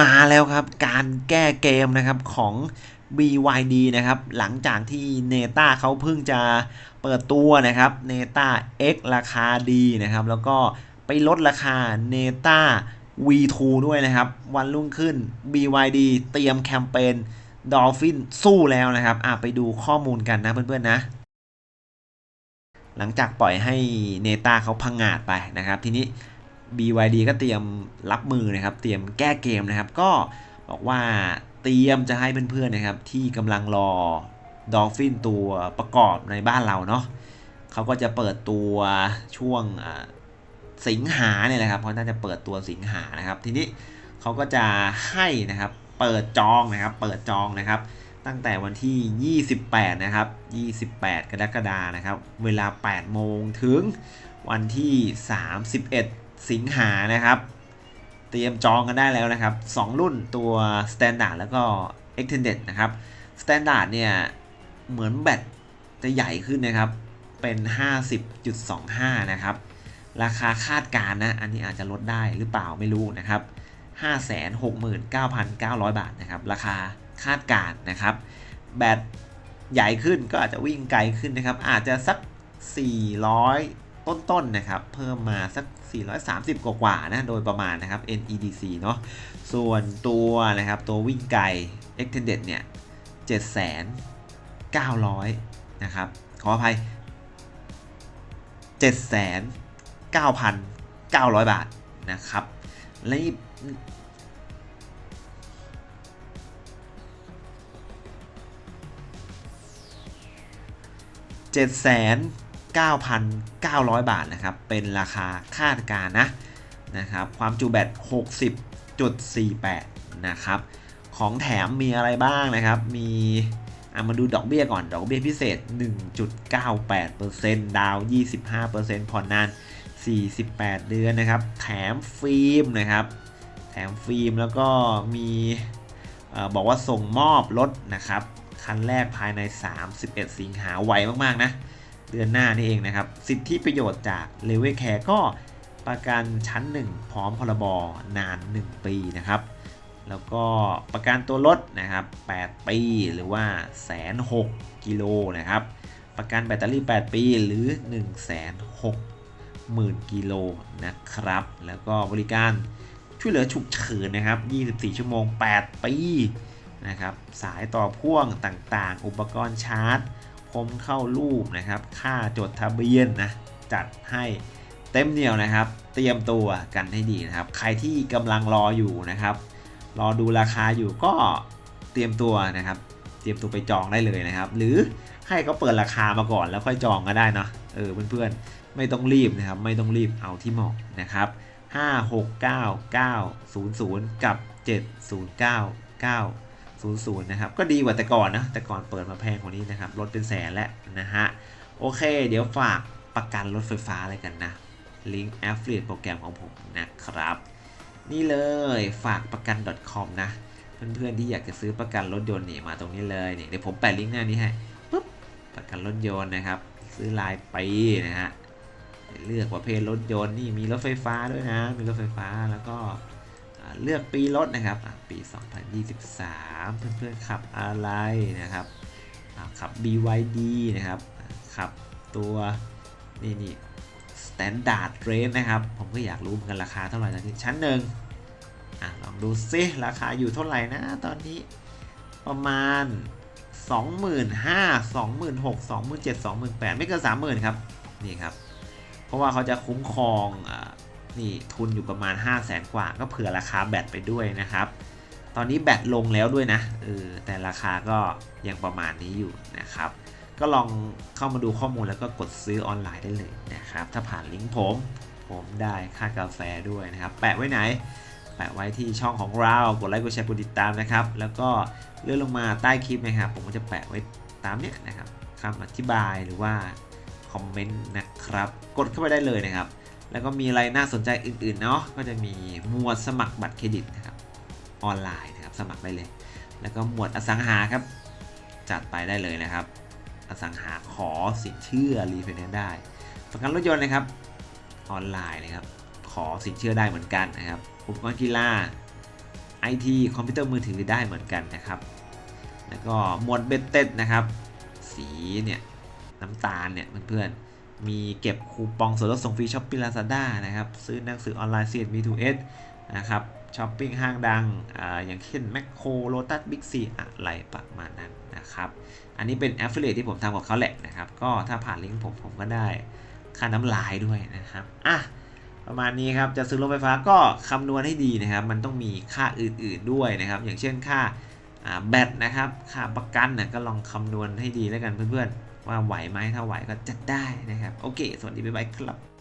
มาแล้วครับการแก้เกมนะครับของ BYD นะครับหลังจากที่เนต้าเขาเพิ่งจะเปิดตัวนะครับเนต้า X ราคาดีนะครับแล้วก็ไปลดราคาเนต้า V2 ด้วยนะครับ วันรุ่งขึ้น BYD เตรียมแคมเปญ Dolphin สู้แล้วนะครับอะไปดูข้อมูลกันนะเพื่อนๆนะ หลังจากปล่อยให้เนต้าเขาพังงาดไปนะครับ ทีนี้ BYD ก็เตรียมรับมือนะครับ เตรียมแก้เกมนะครับ ก็บอกว่าเตรียมจะให้เพื่อนๆนะครับ ที่กำลังรอ Dolphin ตัวประกอบในบ้านเราเนาะเขาก็จะเปิดตัวช่วงสิงหาเนี่ยแหละครับเขาน่าจะเปิดตัวสิงหานะครับ ทีนี้เขาก็จะให้นะครับ เปิดจองนะครับ เปิดจองนะครับ ตั้งแต่วันที่ 28 นะครับ 28 กรกฎานะครับ เวลา 8 โมงถึงวันที่ 31 สิงหานะครับ เตรียมจองกันได้แล้วนะครับ 2 รุ่นตัว Standard แล้วก็ Extended นะครับ Standard เนี่ยเหมือนแบตจะใหญ่ขึ้นนะครับ เป็น 50.25 นะครับ ราคาคาดการณ์นะ อันนี้อาจจะลดได้หรือเปล่าไม่รู้นะครับ 569,900 บาทนะครับ ราคาคาดการณ์นะครับ แบตใหญ่ขึ้นก็อาจจะวิ่งไกลขึ้นนะครับ อาจจะสัก 400 ต้นๆนะครับ เพิ่มมาสัก 430 กว่าๆนะ โดยประมาณนะครับ NEDC เนาะ ส่วนตัวนะครับ ตัววิ่งไกล Extended เนี่ย7,900 นะครับ ขออภัย 7,9,900 บาทนะครับ และนี่ 9,900 บาทนะครับ เป็นราคาคาดการนะนะครับ ความจุแบต 60.48 นะครับ ของแถมมีอะไรบ้างนะครับ มีอามาดูดอกเบี้ยก่อน ดอกเบี้ยพิเศษ 1.98%ดาวน์25%ผ่อนนาน 48 เดือนนะครับ แถมฟิล์มนะครับ แถมฟิล์มแล้วก็มีอบอกว่าส่งมอบรถนะครับ คันแรกภายใน 31 สิงหาไวมาก ๆ นะ เดือนหน้านี่เองนะครับ สิทธิประโยชน์จากเลเวลแคร์ก็ประกันชั้น 1 พร้อมพรบนาน 1 ปีนะครับ แล้วก็ประกันตัวรถนะครับ 8 ปีหรือว่าแสนหกกิโลนะครับ ประกันแบตเตอรี่ 8 ปีหรือ1 6 0 0 0 0กิโลนะครับ แล้วก็บริการช่วยเหลือฉุกเฉินนะครับ 24 ชั่วโมง 8 ปีนะครับ สายต่อพ่วงต่างๆ อุปกรณ์ชาร์จ คมเข้ารูปนะครับ ค่าจดทะเบียนนะ จัดให้เต็มเหนียวนะครับ เตรียมตัวกันให้ดีนะครับ ใครที่กำลังรออยู่นะครับ รอดูราคาอยู่ก็เตรียมตัวนะครับ เตรียมตัวไปจองได้เลยนะครับ หรือให้เขาเปิดราคามาก่อนแล้วค่อยจองก็ได้เนาะเออเพื่อนๆไม่ต้องรีบนะครับ ไม่ต้องรีบเอาที่เหมาะนะครับ 5 6 9 9 0 0 กับ 7 0 9 9 00นะครับ ก็ดีกว่าแต่ก่อนนะ แต่ก่อนเปิดมาแพงกว่านี้นะครับ ลดเป็นแสนแล้วนะฮะ โอเค เดี๋ยวฝากประกันรถไฟฟ้าอะไรกันนะ ลิงก์ affiliate โปรแกรมของผมนะครับ นี่เลยฝากประกัน .com นะ เพื่อนๆที่อยากจะซื้อประกันรถยนต์นี่มาตรงนี้เลยเนี่ยเดี๋ยวผมแปะลิงก์หน้านี้ให้ปุ๊บ ประกันรถยนต์นะครับ ซื้อรายปีนะฮะ เลือกประเภทรถยนต์นี่มีรถไฟฟ้าด้วยนะ มีรถไฟฟ้าแล้วก็เลือกปีรถนะครับอะ ปี2023 เพื่อนๆขับอะไรนะครับขับ BYD นะครับขับตัวนี่นี่ Standard Range นะครับ ผมก็อยากรู้เหมือนกันราคาเท่าไหร่ตอนนี้ชั้นหนึ่งอะลองดูซิราคาอยู่เท่าไหร่นะตอนนี้ประมาณ 25,000 26,000 27,000 28,000 ไม่เกิน 30,000 ครับ นี่ครับ เพราะว่าเขาจะคุ้มครองอนี่ทุนอยู่ประมาณ 5 0 0แสนกว่า ก็เผื่อราคาแบตไปด้วยนะครับ ตอนนี้แบตลงแล้วด้วยนะเออแต่ราคาก็ยังประมาณนี้อยู่นะครับ ก็ลองเข้ามาดูข้อมูลแล้วก็กดซื้อออนไลน์ได้เลยนะครับ ถ้าผ่านลิงก์ผม ผมได้ค่ากาแฟด้วยนะครับ แปะไว้ไหน แปะไว้ที่ช่องของเรา กดไลค์ กดแชร์ กดติดตามนะครับ แล้วก็เลื่อนลงมาใต้คลิปนะครับ ผมก็จะแปะไว้ตามเนี้ยนะครับคำอธิบายหรือว่าคอมเมนต์นะครับ กดเข้าไปได้เลยนะครับ แล้วก็มีอะไรน่าสนใจอื่นๆเนาะ ก็จะมีหมวดสมัครบัตรเครดิตนะครับ ออนไลน์นะครับ สมัครได้เลย แล้วก็หมวดอสังหาครับ จัดไปได้เลยนะครับ อสังหาขอสินเชื่อรีไฟแนนซ์ได้ประกันรถยนต์นะครับ ออนไลน์นะครับ ขอสินเชื่อได้เหมือนกันนะครับอุปกรณ์กีฬา IT คอมพิวเตอร์มือถือได้เหมือนกันนะครับ แล้วก็หมวดเบ t เต็ดนะครับ สีเนี่ยน้ำตาลเนี่ยเพื่อนๆ มีเก็บคูปองส่วนลดส่งฟรีช้อปปี้ลาซาด้านะครับ ซื้อหนังสือออนไลน์เซียน B2S นะครับ ช้อปปิ้งห้างดังออย่างเช่นแมคโครโลตัสบิ๊กซีอะไรประมาณนั้นนะครับ อันนี้เป็น Affiliate ที่ผมทำกับเขาแหละนะครับ ก็ถ้าผ่านลิงก์ผมผมก็ได้ค่าน้ำลายด้วยนะครับอะประมาณนี้ครับ จะซื้อรถไฟฟ้าก็คำนวณให้ดีนะครับ มันต้องมีค่าอื่นๆด้วยนะครับ อย่างเช่นค่าอ่าแบตนะครับ ค่าประกันนะก็ลองคำนวณให้ดีแล้วกันเพื่อนๆ ว่าไหวไหมถ้าไหวก็จัดได้นะครับ โอเค สวัสดีบ๊ายบายครับ